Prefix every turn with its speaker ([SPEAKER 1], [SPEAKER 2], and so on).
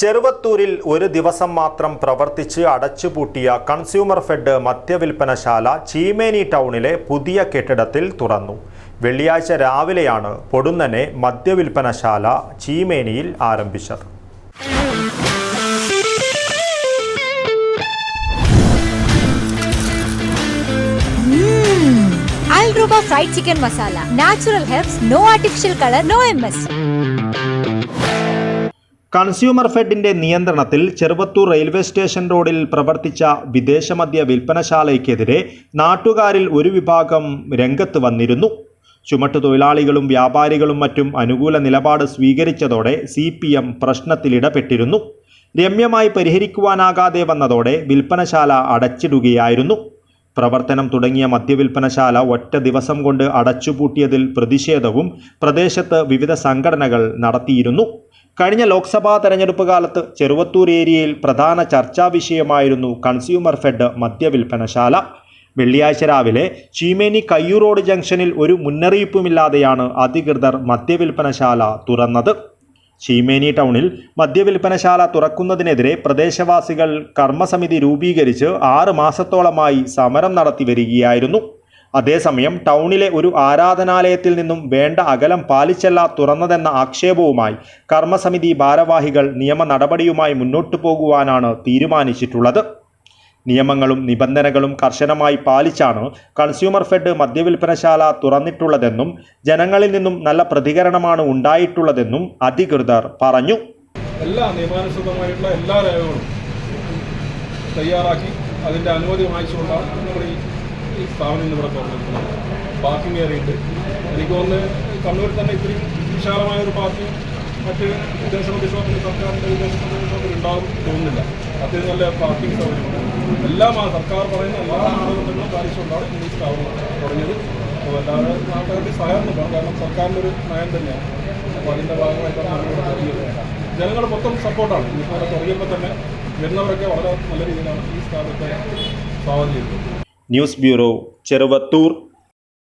[SPEAKER 1] ചെറുവത്തൂരിൽ ഒരു ദിവസം മാത്രം പ്രവർത്തിച്ച് അടച്ചുപൂട്ടിയ കൺസ്യൂമർ ഫെഡ് മദ്യവിൽപ്പനശാല ചീമേനി ടൗണിലെ പുതിയ കെട്ടിടത്തിൽ തുറന്നു വെള്ളിയാഴ്ച രാവിലെയാണ് പൊടുന്നനെ മദ്യവിൽപ്പനശാല ചീമേനിയിൽ ആരംഭിച്ചത്
[SPEAKER 2] fried chicken masala masala. Natural herbs, no artificial color, no MS.
[SPEAKER 1] Consumer ഫെഡിന്റെ നിയന്ത്രണത്തിൽ ചെറുവത്തൂർ റെയിൽവേ സ്റ്റേഷൻ റോഡിൽ പ്രവർത്തിച്ച വിദേശമദ്യ വിൽപ്പനശാലയ്ക്കെതിരെ നാട്ടുകാരിൽ ഒരു വിഭാഗം രംഗത്ത് വന്നിരുന്നു. ചുമട്ടു തൊഴിലാളികളും വ്യാപാരികളും മറ്റും അനുകൂല നിലപാട് സ്വീകരിച്ചതോടെ സി പി എം പ്രശ്നത്തിലിടപെട്ടിരുന്നു. രമ്യമായി പരിഹരിക്കുവാനാകാതെ വന്നതോടെ വിൽപ്പനശാല അടച്ചിടുകയായിരുന്നു. പ്രവർത്തനം തുടങ്ങിയ മദ്യവിൽപ്പനശാല ഒറ്റ ദിവസം കൊണ്ട് അടച്ചുപൂട്ടിയതിൽ പ്രതിഷേധവും പ്രദേശത്ത് വിവിധ സംഘടനകൾ നടത്തിയിരുന്നു. കഴിഞ്ഞ ലോക്സഭാ തെരഞ്ഞെടുപ്പ് കാലത്ത് ചെറുവത്തൂർ ഏരിയയിൽ പ്രധാന ചർച്ചാ വിഷയമായിരുന്നു കൺസ്യൂമർ ഫെഡ് മദ്യവിൽപ്പനശാല. വെള്ളിയാഴ്ച രാവിലെ ചീമേനി കയ്യൂർ റോഡ് ജംഗ്ഷനിൽ ഒരു മുന്നറിയിപ്പുമില്ലാതെയാണ് അധികൃതർ മദ്യവിൽപ്പനശാല തുറന്നത്. ചീമേനി ടൗണിൽ മദ്യവിൽപ്പനശാല തുറക്കുന്നതിനെതിരെ പ്രദേശവാസികൾ കർമ്മസമിതി രൂപീകരിച്ച് ആറ് മാസത്തോളമായി സമരം നടത്തി വരികയായിരുന്നു. അതേസമയം ടൗണിലെ ഒരു ആരാധനാലയത്തിൽ നിന്നും വേണ്ട അകലം പാലിച്ചല്ല തുറന്നതെന്ന ആക്ഷേപവുമായി കർമ്മസമിതി ഭാരവാഹികൾ നിയമ നടപടിയുമായി മുന്നോട്ടു പോകുവാനാണ് തീരുമാനിച്ചിട്ടുള്ളത്. നിയമങ്ങളും നിബന്ധനകളും കർശനമായി പാലിച്ചാണ് കൺസ്യൂമർ ഫെഡ് മദ്യവിൽപ്പനശാല തുറന്നിട്ടുള്ളതെന്നും ജനങ്ങളിൽ നിന്നും നല്ല പ്രതികരണമാണ് ഉണ്ടായിട്ടുള്ളതെന്നും അധികൃതർ പറഞ്ഞു.
[SPEAKER 3] എല്ലാ നിയമാനുസൃതമായിട്ടുള്ള എല്ലാ രേഖകളും തയ്യാറാക്കി അതിന്റെ അനുമതി വാങ്ങിച്ചുകൊണ്ടാണ് നമ്മുടെ ഈ സ്ഥാപനം ഇവിടെ തുറന്നിരിക്കുന്നത്. പാർക്കിംഗ് ഏറിയിട്ട് എനിക്ക് തോന്നുന്നത് കണ്ണൂരിൽ തന്നെ ഇത്രയും വിശാലമായ ഒരു പാർക്കിംഗ് മറ്റ് വിദേശ ഷോപ്പിൽ സർക്കാരിന്റെ വിദേശ ഷോപ്പിൽ ഉണ്ടാകും തോന്നുന്നില്ല. അത്യാവശ്യം നല്ല പാർക്കിംഗ് സൗകര്യമുണ്ട്. എല്ലാം സർക്കാർ പറയുന്ന എല്ലാ മാനദണ്ഡങ്ങളും പാലിച്ചുകൊണ്ടാണ് ഇന്ന് ഈ സ്ഥാപനം തുടങ്ങിയത്. അപ്പോൾ അല്ലാതെ നാട്ടുകാർക്ക് സഹകരണം കാരണം സർക്കാരിന്റെ ഒരു നയം തന്നെയാണ്. അപ്പോൾ അതിന്റെ ഭാഗമായിട്ടാണ് നമ്മളിവിടെ തുടങ്ങിയത് ജനങ്ങൾ മൊത്തം സപ്പോർട്ടാണ്. ഇപ്പോൾ തുടങ്ങിയപ്പോൾ തന്നെ വരുന്നവരൊക്കെ വളരെ നല്ല രീതിയിലാണ് ഈ സ്ഥാപനത്തെ സ്വാഗതം ചെയ്തത്
[SPEAKER 1] ന്യൂസ് ബ്യൂറോ ചെറുവത്തൂർ.